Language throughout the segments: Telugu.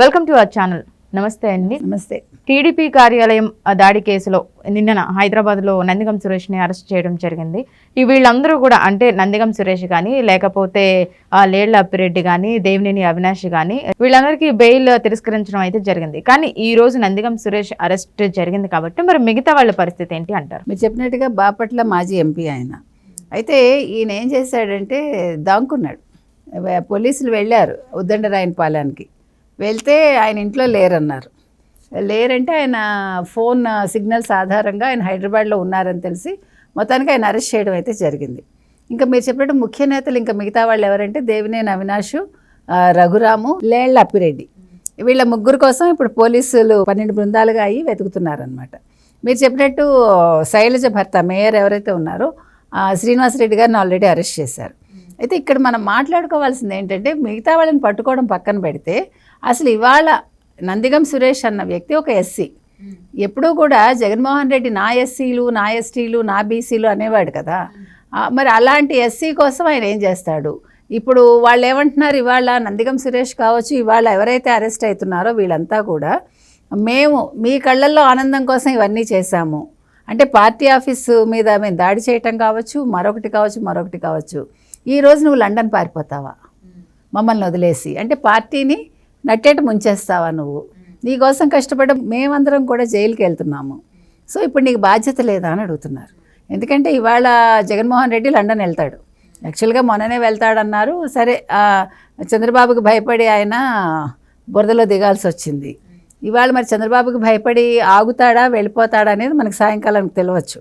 Welcome to our channel. నమస్తే అండి. నమస్తే. టీడీపీ కార్యాలయం దాడి కేసులో నిన్న హైదరాబాద్లో నందిగం సురేష్ని అరెస్ట్ చేయడం జరిగింది. ఈ వీళ్ళందరూ కూడా అంటే నందిగం సురేష్ కానీ లేకపోతే ఆ లేళ్ళ అప్పిరెడ్డి కానీ దేవినేని అవినాష్ కానీ వీళ్ళందరికీ బెయిల్ తిరస్కరించడం అయితే జరిగింది. కానీ ఈ రోజు నందిగం సురేష్ అరెస్ట్ జరిగింది కాబట్టి మరి మిగతా వాళ్ళ పరిస్థితి ఏంటి అంటారు? మీరు చెప్పినట్టుగా బాపట్ల మాజీ ఎంపీ ఆయన. అయితే ఈయన ఏం చేశాడంటే దాంకున్నాడు. పోలీసులు వెళ్ళారు ఉద్దండరాయన పాలెనికి వెళ్తే ఆయన ఇంట్లో లేరన్నారు. లేరంటే ఆయన ఫోన్ సిగ్నల్స్ ఆధారంగా ఆయన హైదరాబాద్లో ఉన్నారని తెలిసి మొత్తానికి ఆయన అరెస్ట్ చేయడం అయితే జరిగింది. ఇంకా మీరు చెప్పినట్టు ముఖ్య నేతలు ఇంకా మిగతా వాళ్ళు ఎవరంటే దేవినేని అవినాష్ రఘురాము లేళ్ళ అప్పిరెడ్డి. వీళ్ళ ముగ్గురు కోసం ఇప్పుడు పోలీసులు పన్నెండు బృందాలుగా అయ్యి వెతుకుతున్నారనమాట మీరు చెప్పినట్టు శైలజ భర్త మేయర్ ఎవరైతే ఉన్నారో శ్రీనివాసరెడ్డి గారిని ఆల్రెడీ అరెస్ట్ చేశారు. అయితే ఇక్కడ మనం మాట్లాడుకోవాల్సింది ఏంటంటే మిగతా వాళ్ళని పట్టుకోవడం పక్కన పెడితే అసలు ఇవాళ నందిగం సురేష్ అన్న వ్యక్తి ఒక ఎస్సీ. ఎప్పుడూ కూడా జగన్మోహన్ రెడ్డి నా ఎస్సీలు నా ఎస్టీలు నా బీసీలు అనేవాడు కదా. మరి అలాంటి ఎస్సీ కోసం ఆయన ఏం చేస్తాడు? ఇప్పుడు వాళ్ళు ఏమంటున్నారు ఇవాళ నందిగం సురేష్ కావచ్చు ఇవాళ ఎవరైతే అరెస్ట్ అవుతున్నారో వీళ్ళంతా కూడా మేము మీ కళ్ళల్లో ఆనందం కోసం ఇవన్నీ చేశాము. అంటే పార్టీ ఆఫీసు మీద మేము దాడి చేయటం కావచ్చు మరొకటి కావచ్చు మరొకటి కావచ్చు. ఈ రోజు నువ్వు లండన్ పారిపోతావా? మమ్మల్ని వదిలేసి. అంటే పార్టీని నట్టేట ముంచేస్తావా నువ్వు? నీకోసం కష్టపడ మేమందరం కూడా జైలుకి వెళ్తున్నాము. సో ఇప్పుడు నీకు బాధ్యత లేదా అని అడుగుతున్నారు. ఎందుకంటే ఇవాళ జగన్మోహన్ రెడ్డి లండన్ వెళ్తాడు. యాక్చువల్గా మొన్ననే వెళ్తాడన్నారు. సరే చంద్రబాబుకి భయపడి ఆయన బురదలో దిగాల్సి వచ్చింది. ఇవాళ మరి చంద్రబాబుకి భయపడి ఆగుతాడా వెళ్ళిపోతాడా అనేది మనకి సాయంకాలం తెలియవచ్చు.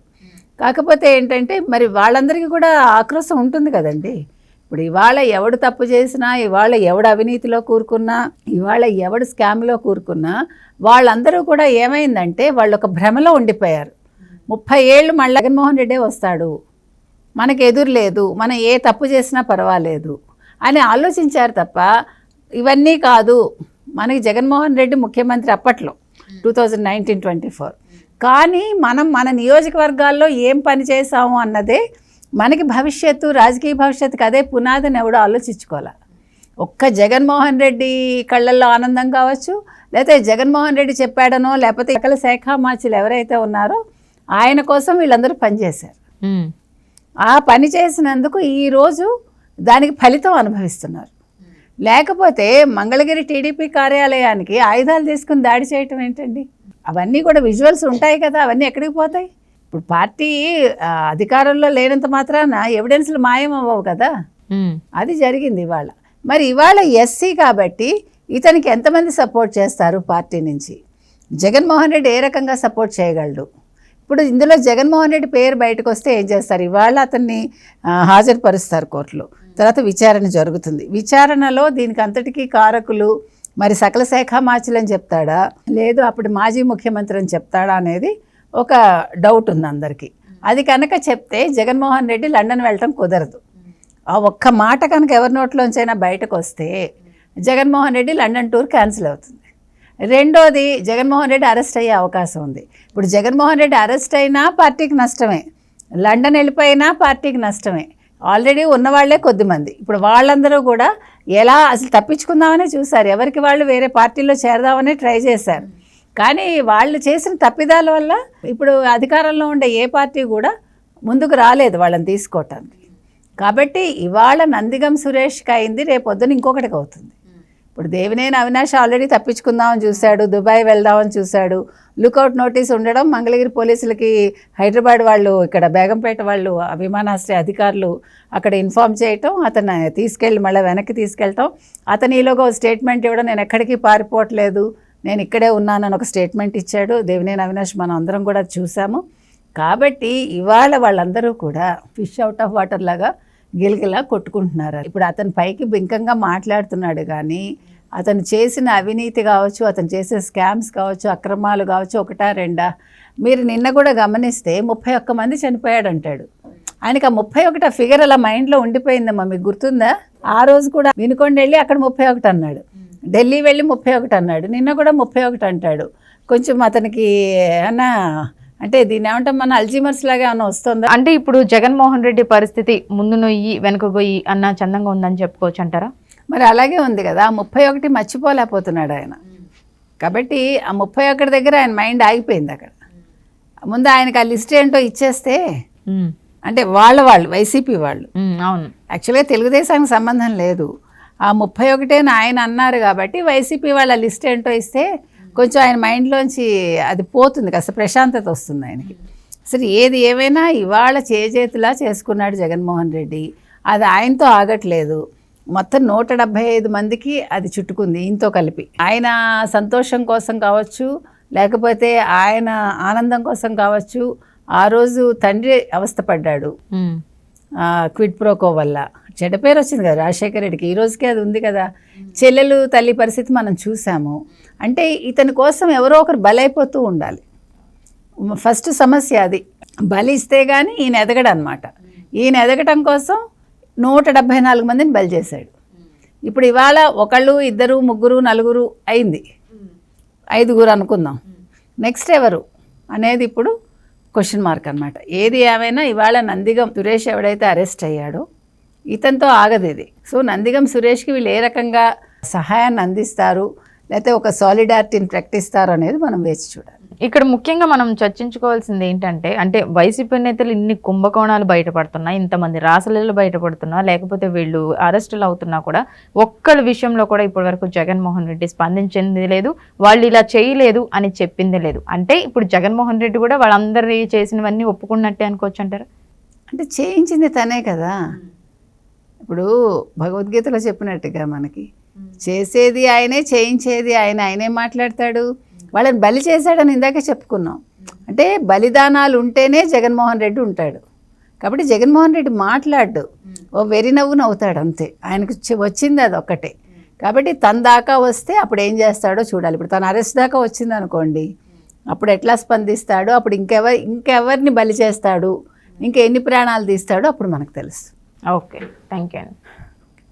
కాకపోతే ఏంటంటే మరి వాళ్ళందరికీ కూడా ఆక్రోశం ఉంటుంది కదండి. ఇప్పుడు ఇవాళ ఎవడు తప్పు చేసినా ఇవాళ ఎవడు అవినీతిలో కూరుకున్నా ఇవాళ ఎవడు స్కామ్లో కూరుకున్నా వాళ్ళందరూ కూడా ఏమైందంటే వాళ్ళు ఒక భ్రమలో ఉండిపోయారు. ముప్పై ఏళ్ళు మళ్ళీ జగన్మోహన్ రెడ్డే వస్తాడు. మనకు ఎదురు లేదు. మనం ఏ తప్పు చేసినా పర్వాలేదు అని ఆలోచించారు తప్ప ఇవన్నీ కాదు. మనకి జగన్మోహన్ రెడ్డి ముఖ్యమంత్రి అప్పట్లో two thousand nineteen twenty four కానీ మనం మన నియోజకవర్గాల్లో ఏం పని చేసాము అన్నదే మనకి భవిష్యత్తు రాజకీయ భవిష్యత్తుకి అదే పునాదిని ఎవడో ఆలోచించుకోవాలి? ఒక్క జగన్మోహన్ రెడ్డి కళ్ళల్లో ఆనందం కావచ్చు లేకపోతే జగన్మోహన్ రెడ్డి చెప్పాడనో లేకపోతే సకల శాఖ మార్చులు ఎవరైతే ఉన్నారో ఆయన కోసం వీళ్ళందరూ పనిచేశారు. ఆ పని చేసినందుకు ఈరోజు దానికి ఫలితం అనుభవిస్తున్నారు. లేకపోతే మంగళగిరి టీడీపీ కార్యాలయానికి ఆయుధాలు తీసుకుని దాడి చేయటం ఏంటండి? అవన్నీ కూడా విజువల్స్ ఉంటాయి కదా అవన్నీ ఎక్కడికి పోతాయి? ఇప్పుడు పార్టీ అధికారంలో లేనంత మాత్రాన ఎవిడెన్స్లు మాయం అవ్వవు కదా. అది జరిగింది ఇవాళ. మరి ఇవాళ ఎస్సీ కాబట్టి ఇతనికి ఎంతమంది సపోర్ట్ చేస్తారు పార్టీ నుంచి? జగన్మోహన్ రెడ్డి ఏ రకంగా సపోర్ట్ చేయగలడు? ఇప్పుడు ఇందులో జగన్మోహన్ రెడ్డి పేరు బయటకు వస్తే ఏం చేస్తారు? ఇవాళ అతన్ని హాజరుపరుస్తారు కోర్టులో. తర్వాత విచారణ జరుగుతుంది. విచారణలో దీనికి అంతటికీ కారకులు మరి సకల శాఖ మార్చులని చెప్తాడా? లేదు అప్పుడు మాజీ ముఖ్యమంత్రి అని చెప్తాడా అనేది ఒక డౌట్ ఉంది అందరికీ. అది కనుక చెప్తే జగన్మోహన్ రెడ్డి లండన్ వెళ్ళటం కుదరదు. ఆ ఒక్క మాట కనుక ఎవరి నోట్లోంచైనా బయటకు వస్తే Jaganmohan Reddy London tour cancel అవుతుంది. రెండోది జగన్మోహన్ రెడ్డి అరెస్ట్ అయ్యే అవకాశం ఉంది. ఇప్పుడు జగన్మోహన్ రెడ్డి అరెస్ట్ అయినా పార్టీకి నష్టమే. లండన్ వెళ్ళిపోయినా పార్టీకి నష్టమే. ఆల్రెడీ ఉన్నవాళ్ళే కొద్దిమంది. ఇప్పుడు వాళ్ళందరూ కూడా ఎలా అసలు తప్పించుకుందామనే చూశారు. ఎవరికి వాళ్ళు వేరే పార్టీలో చేరదామని ట్రై చేశారు. కానీ వాళ్ళు చేసిన తప్పిదాల వల్ల ఇప్పుడు అధికారంలో ఉండే ఏ పార్టీ కూడా ముందుకు రాలేదు వాళ్ళని తీసుకోవటానికి. కాబట్టి ఇవాళ నందిగం సురేష్కి అయింది రేపు పొద్దున ఇంకొకటికి అవుతుంది. ఇప్పుడు దేవినేని అవినాష్ ఆల్రెడీ తప్పించుకుందామని చూశాడు దుబాయ్ వెళ్దామని చూశాడు. లుకౌట్ నోటీస్ ఉండడం మంగళగిరి పోలీసులకి హైదరాబాద్ వాళ్ళు ఇక్కడ బేగంపేట వాళ్ళు ఆ విమానాశ్రయ అధికారులు అక్కడ ఇన్ఫామ్ చేయటం అతను తీసుకెళ్ళి మళ్ళీ వెనక్కి తీసుకెళ్ళటం. అతను ఈలోగా ఒక స్టేట్మెంట్ ఇవ్వడం నేను ఎక్కడికి పారిపోవట్లేదు నేను ఇక్కడే ఉన్నానని ఒక స్టేట్మెంట్ ఇచ్చాడు. దేవినేని అవినాష్ మనం అందరం కూడా చూసాము. కాబట్టి ఇవాళ వాళ్ళందరూ కూడా ఫిష్ అవుట్ ఆఫ్ వాటర్ లాగా గిలగిలా కొట్టుకుంటున్నారు. ఇప్పుడు అతను పైకి బింకంగా మాట్లాడుతున్నాడు కానీ అతను చేసిన అవినీతి కావచ్చు అతను చేసే స్కామ్స్ కావచ్చు అక్రమాలు కావచ్చు ఒకటా రెండా? మీరు నిన్న కూడా గమనిస్తే ముప్పై ఒక్క మంది చనిపోయాడు అంటాడు ఆయనకి ఆ ముప్పై ఒకటి ఫిగర్ అలా మైండ్లో ఉండిపోయిందమ్మా మీకు గుర్తుందా? ఆ రోజు కూడా వినుకొండ వెళ్ళి అక్కడ ముప్పై ఒకటి అన్నాడు. ఢిల్లీ వెళ్ళి ముప్పై ఒకటి అన్నాడు. నిన్న కూడా ముప్పై ఒకటి అంటాడు. కొంచెం అతనికి ఏమన్నా అంటే దీన్ని ఏమంటాం మన అల్జీమర్స్ లాగా ఏమన్నా వస్తుందా? అంటే ఇప్పుడు జగన్మోహన్ రెడ్డి పరిస్థితి ముందు నొయ్యి వెనుక గొయ్యి అన్న చందంగా ఉందని చెప్పుకోవచ్చు అంటారా? మరి అలాగే ఉంది కదా. ముప్పై ఒకటి మర్చిపోలేకపోతున్నాడు ఆయన. కాబట్టి ఆ ముప్పై ఒకటి దగ్గర ఆయన మైండ్ ఆగిపోయింది అక్కడ. ముందు ఆయనకి ఆ లిస్ట్ ఏంటో ఇచ్చేస్తే అంటే వాళ్ళ వాళ్ళు వైసీపీ వాళ్ళు. అవును. యాక్చువల్గా తెలుగుదేశానికి సంబంధం లేదు. ఆ ముప్పై ఒకటేని ఆయన అన్నారు కాబట్టి వైసీపీ వాళ్ళ లిస్ట్ ఏంటో ఇస్తే కొంచెం ఆయన మైండ్లోంచి అది పోతుంది కాస్త ప్రశాంతత వస్తుంది ఆయనకి. అసలు ఏది ఏమైనా ఇవాళ చేజేతులా చేసుకున్నాడు జగన్మోహన్ రెడ్డి అది ఆయనతో ఆగట్లేదు. మొత్తం నూట డెబ్భై ఐదు మందికి అది చుట్టుకుంది ఈయనతో కలిపి. ఆయన సంతోషం కోసం కావచ్చు లేకపోతే ఆయన ఆనందం కోసం కావచ్చు ఆ రోజు తండ్రి అవస్థపడ్డాడు. క్విడ్ ప్రోకో వల్ల. చెడ్డ పేరు వచ్చింది కదా రాజశేఖర రెడ్డికి. ఈ రోజుకే అది ఉంది కదా. చెల్లెలు తల్లి పరిస్థితి మనం చూసాము. అంటే ఇతని కోసం ఎవరో ఒకరు బలైపోతూ ఉండాలి. ఫస్ట్ సమస్య అది. బలి ఇస్తే కానీ ఈయన ఎదగడు అనమాట ఈయన ఎదగటం కోసం నూట డెబ్భై నాలుగు మందిని బలి చేశాడు. ఇప్పుడు ఇవాళ ఒకళ్ళు ఇద్దరు ముగ్గురు నలుగురు అయింది. ఐదుగురు అనుకుందాం. నెక్స్ట్ ఎవరు? అనేది ఇప్పుడు క్వశ్చన్ మార్క్ అన్నమాట. ఏది ఏమైనా ఇవాళ నందిగం సురేష్ ఎవడైతే అరెస్ట్ అయ్యాడో ఇతనితో ఆగదు ఇది. సో నందిగం సురేష్కి వీళ్ళు ఏ రకంగా సహాయాన్ని అందిస్తారు లేకపోతే ఒక సాలిడారిటీని ప్రకటిస్తారు అనేది మనం వేచి చూడాలి. ఇక్కడ ముఖ్యంగా మనం చర్చించుకోవాల్సింది ఏంటంటే అంటే వైసీపీ నేతలు ఇన్ని కుంభకోణాలు బయటపడుతున్నా ఇంతమంది రాసలీలు బయటపడుతున్నా లేకపోతే వీళ్ళు అరెస్టులు అవుతున్నా కూడా ఒక్కళ్ళ విషయంలో కూడా ఇప్పటి వరకు జగన్మోహన్ రెడ్డి స్పందించింది లేదు వాళ్ళు ఇలా చేయలేదు అని చెప్పింది లేదు. అంటే ఇప్పుడు జగన్మోహన్ రెడ్డి కూడా వాళ్ళందరి చేసినవన్నీ ఒప్పుకున్నట్టే అనుకోవచ్చు అంటారు? అంటే చేయించింది తనే కదా. ఇప్పుడు భగవద్గీతలో చెప్పినట్టుగా మనకి చేసేది ఆయనే చేయించేది ఆయన ఆయనే మాట్లాడతాడు. వాళ్ళని బలి చేశాడని ఇందాక చెప్పుకున్నాం. అంటే బలిదానాలు ఉంటేనే జగన్మోహన్ రెడ్డి ఉంటాడు. కాబట్టి జగన్మోహన్ రెడ్డి మాట్లాడు ఓ వెరి నవ్వు నవ్వుతాడు అంతే. ఆయనకు వచ్చింది అది ఒక్కటే. కాబట్టి తన దాకా వస్తే అప్పుడు ఏం చేస్తాడో చూడాలి. ఇప్పుడు తన అరెస్ట్ దాకా వచ్చింది అనుకోండి అప్పుడు ఎట్లా స్పందిస్తాడు? అప్పుడు ఇంకెవరి ఇంకెవరిని బలి చేస్తాడు? ఇంకా ఎన్ని ప్రాణాలు తీస్తాడో అప్పుడు మనకు తెలుసు. ఓకే. థ్యాంక్ యూ అండి.